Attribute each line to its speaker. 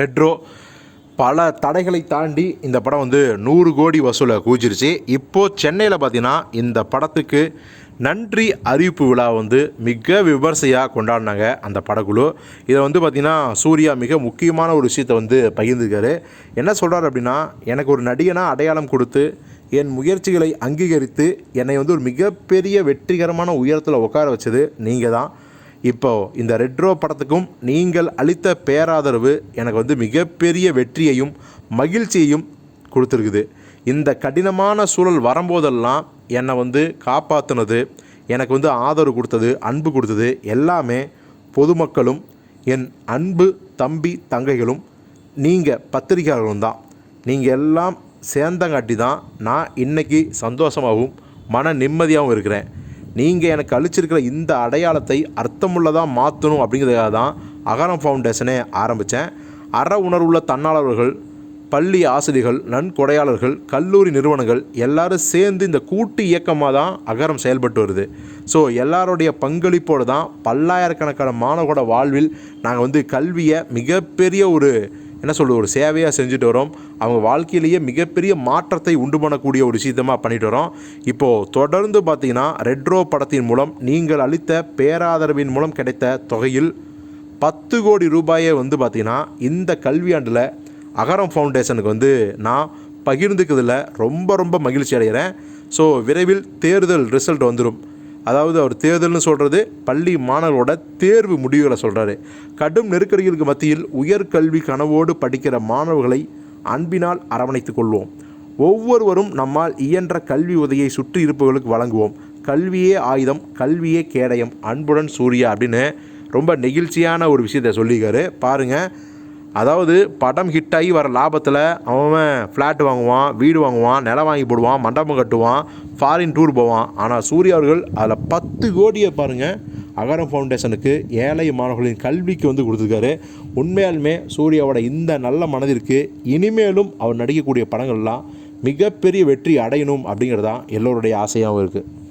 Speaker 1: Retro பல தடைகளை தாண்டி இந்த படம் வந்து நூறு கோடி வசூலை கூச்சிருச்சு. இப்போது சென்னையில் பார்த்தீங்கன்னா இந்த படத்துக்கு நன்றி அறிவிப்பு விழா வந்து மிக விமர்சையாக கொண்டாடினாங்க அந்த படக்குழு. இதை வந்து பார்த்திங்கன்னா சூர்யா மிக முக்கியமான ஒரு விஷயத்தை வந்து பகிர்ந்துருக்காரு. என்ன சொல்கிறார் அப்படின்னா எனக்கு ஒரு நடிகனாக அடையாளம் கொடுத்து என் முயற்சிகளை அங்கீகரித்து என்னை வந்து ஒரு மிகப்பெரிய வெற்றிகரமான உயரத்தில் உட்கார வச்சது நீங்கள் தான் இப்போ இந்த ரெட்ரோ படத்துக்கும் நீங்கள் அளித்த பேராதரவு எனக்கு வந்து மிகப்பெரிய வெற்றியையும் மகிழ்ச்சியையும் கொடுத்துருக்குது. இந்த கடினமான சூழல் வரும்போதெல்லாம் என்னை வந்து காப்பாற்றினது எனக்கு வந்து ஆதரவு கொடுத்தது அன்பு கொடுத்தது எல்லாமே பொதுமக்களும் என் அன்பு தம்பி தங்கைகளும் நீங்கள் பத்திரிகையாளர்களும் தான். நீங்கள் எல்லாம் சேர்ந்தங்காட்டி தான் நான் இன்னைக்கு சந்தோஷமாகவும் மன நிம்மதியாகவும் இருக்கிறேன். நீங்கள் எனக்கு அழிச்சிருக்கிற இந்த அடையாளத்தை அர்த்தமுள்ளதாக மாற்றணும் அப்படிங்கிறதுக்காக தான் அகரம் ஃபவுண்டேஷனே ஆரம்பித்தேன் அற உணர்வுள்ள தன்னாளர்கள் பள்ளி ஆசிரியர்கள் நன்கொடையாளர்கள் கல்லூரி நிறுவனங்கள் எல்லாரும் சேர்ந்து இந்த கூட்டு இயக்கமாக தான் அகரம் செயல்பட்டு வருது. ஸோ எல்லாருடைய பங்களிப்போடு தான் பல்லாயிரக்கணக்கான மாணவர்களோட வாழ்வில் நாங்கள் வந்து கல்வியை மிகப்பெரிய ஒரு என்ன சொல்கிறது ஒரு சேவையாக செஞ்சுட்டு வரோம். அவங்க வாழ்க்கையிலேயே மிகப்பெரிய மாற்றத்தை உண்டு பண்ணக்கூடிய ஒரு விஷயத்தமாக பண்ணிட்டு வரோம். இப்போது தொடர்ந்து பார்த்தீங்கன்னா ரெட்ரோ படத்தின் மூலம் நீங்கள் அளித்த பேராதரவின் மூலம் கிடைத்த தொகையில் பத்து கோடி ரூபாயை வந்து பார்த்திங்கன்னா இந்த கல்வியாண்டில் அகரம் ஃபவுண்டேஷனுக்கு வந்து நான் பகிர்ந்துக்கிறதுல ரொம்ப ரொம்ப மகிழ்ச்சி அடைகிறேன். ஸோ விரைவில் தேர்தல் ரிசல்ட் வந்துடும் அதாவது அவர் தேர்தல்னு சொல்கிறது பள்ளி மாணவர்களோட தேர்வு முடிவுகளை சொல்கிறாரு கடும் நெருக்கடிகளுக்கு மத்தியில் உயர்கல்வி கனவோடு படிக்கிற மாணவர்களை அன்பினால் அரவணைத்துக் கொள்வோம். ஒவ்வொருவரும் நம்மால் இயன்ற கல்வி உதவியை சுற்றி இருப்பவர்களுக்கு வழங்குவோம். கல்வியே ஆயுதம் கல்வியே கேடயம் அன்புடன் சூர்யா அப்படின்னு ரொம்ப நெகிழ்ச்சியான ஒரு விஷயத்தை சொல்லியிருக்காரு. பாருங்கள் அதாவது படம் ஹிட் ஆகி வர லாபத்தில் அவன் ஃப்ளாட் வாங்குவான் வீடு வாங்குவான் நிலம் வாங்கி போடுவான் மண்டபம் கட்டுவான் ஃபாரின் டூர் போவான். ஆனால் சூர்யா அவர்கள் அதில் பத்து கோடியை பாருங்கள் அகரம் ஃபவுண்டேஷனுக்கு ஏழை மாணவர்களின் கல்விக்கு வந்து கொடுத்துருக்காரு. உண்மையாலுமே சூர்யாவோட இந்த நல்ல மனதிற்கு இனிமேலும் அவர் நடிக்கக்கூடிய படங்கள்லாம் மிகப்பெரிய வெற்றி அடையணும் அப்படிங்கிறது தான் எல்லோருடைய ஆசையாகவும் இருக்குது